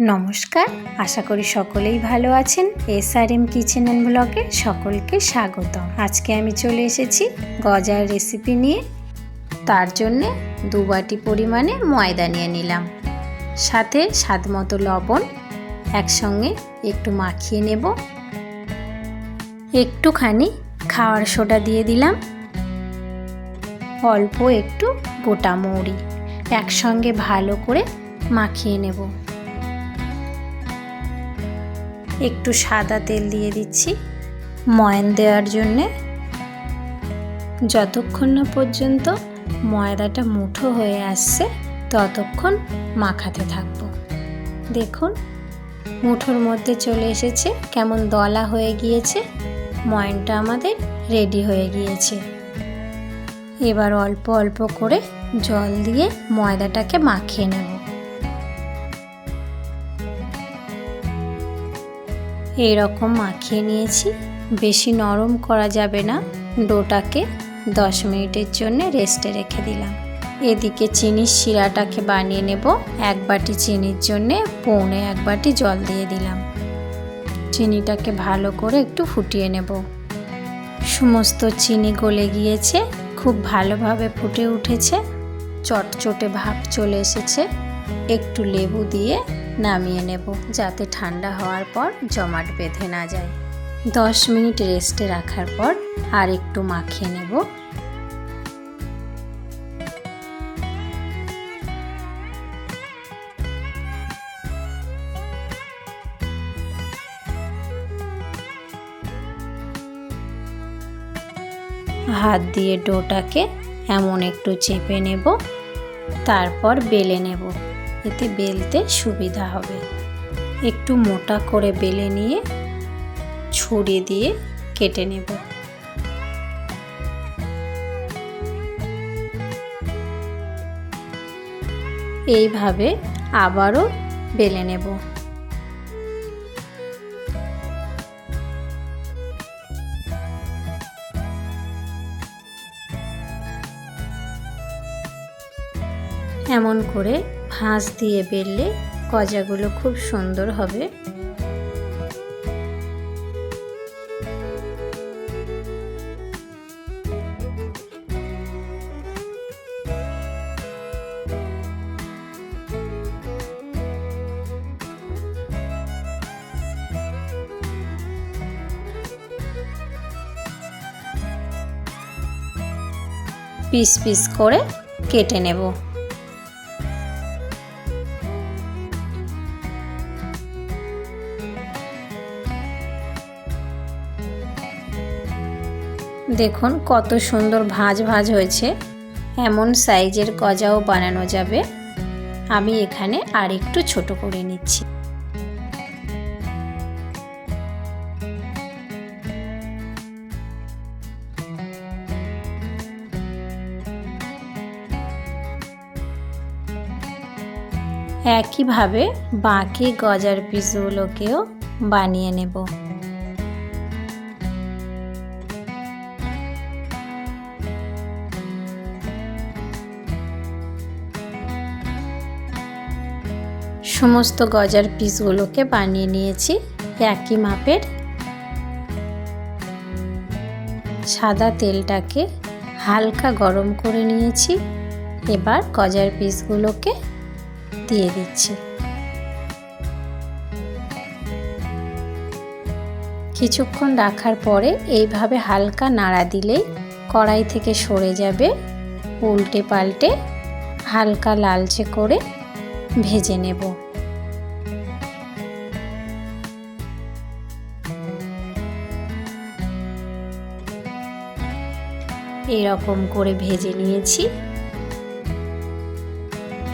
নমস্কার, আশা করি সকলেই ভালো আছেন। S R M kitchen and ব্লগে সকলকে স্বাগত আজকে আমি চলে এসেছি গজার রেসিপি নিয়ে। তার জন্যে দু বাটি পরিমাণে ময়দা নিয়ে নিলাম। সাথে স্বাদ মতো লবণ। একসঙ্গে একটু মাখিয়ে নেব। একটুখানি খাওয়ার সোডা দিয়ে দিলাম। অল্প একটু গোটা মৌরি। একসঙ্গে ভালো করে মাখিয়ে নেব। একটু সাদা তেল দিয়ে দিচ্ছি ময়ান দেওয়ার জন্যে। যতক্ষণ না পর্যন্ত ময়দাটা মুঠো হয়ে আসছে, ততক্ষণ মাখাতে থাকব। দেখুন, মুঠোর মধ্যে চলে এসেছে, কেমন দলা হয়ে গিয়েছে, ময়নটা আমাদের রেডি হয়ে গিয়েছে। এবার অল্প অল্প করে জল দিয়ে ময়দাটাকে মাখিয়ে নেব। এই রকম মাখিয়ে নিয়েছি। বেশি নরম করা যাবে না। ডোটাকে দশ মিনিটের জন্য রেস্টে রেখে দিলাম। এদিকে চিনির শিরাটাকে বানিয়ে নেব। এক বাটি চিনির জন্যে পৌনে এক বাটি জল দিয়ে দিলাম। চিনিটাকে ভালো করে একটু ফুটিয়ে নেব। সমস্ত চিনি গলে গিয়েছে। খুব ভালোভাবে ফুটে উঠেছে। চটচটে ভাব চলে এসেছে। একটু লেবু দিয়ে নামিয়ে নেব যাতে ঠান্ডা হওয়ার পর জমাট বেঁধে না যায়। দশ মিনিট রেস্টে রাখার পর আর একটু মাখিয়ে নেব। হাত দিয়ে ডোটাকে এমন একটু চেপে নেব, তারপর বেলে নেব। এতে বেলতে সুবিধা হবে। একটু মোটা করে বেলে নিয়ে ছুরি দিয়ে কেটে নেব। এইভাবে আবারও বেলে নেব। এমন করে ভাঁজ দিয়ে বেললে গজাগুলো খুব সুন্দর হবে। পিস পিস করে কেটে নেব। দেখুন কত সুন্দর ভাঁজ ভাঁজ হয়েছে। এমন সাইজের গজাও বানানো যাবে। আমি এখানে আর একটু ছোট করে নিচ্ছি। একইভাবে বাকি গজার পিসগুলোকেও বানিয়ে নেব। সমস্ত গজার পিসগুলোকে বানিয়ে নিয়েছি একই মাপের। সাদা তেলটাকে হালকা গরম করে নিয়েছি। এবার গজার পিসগুলোকে দিয়ে দিচ্ছি। কিছুক্ষণ রাখার পরে এইভাবে হালকা নাড়া দিলেই কড়াই থেকে সরে যাবে। উল্টে পাল্টে হালকা লালচে করে ভেজে নেব। এরকম করে ভেজে নিয়েছি।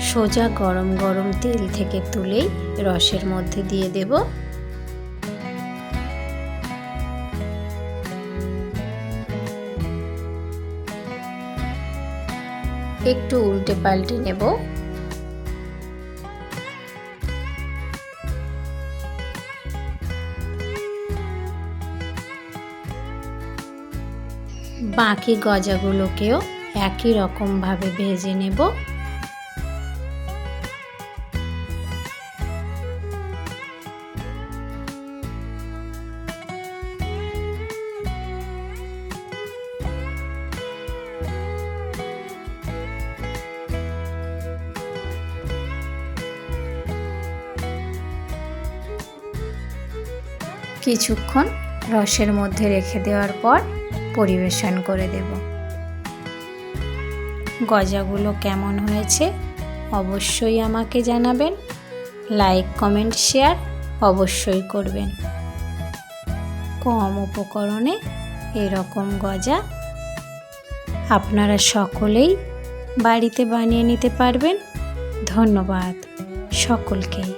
সোজা গরম গরম তেল থেকে তুলেই রসের মধ্যে দিয়ে দেব। একটু উল্টে পাল্টে নেব। বাকি গজাগুলোকেও একই রকমভাবে ভেজে নেব। কিছুক্ষণ রসের মধ্যে রেখে দেওয়ার পর পরিবেশন করে দেব। গজাগুলো কেমন হয়েছে অবশ্যই আমাকে জানাবেন। লাইক, কমেন্ট, শেয়ার অবশ্যই করবেন। কম উপকরণে এরকম গজা আপনারা সকলেই বাড়িতে বানিয়ে নিতে পারবেন। ধন্যবাদ সকলকেই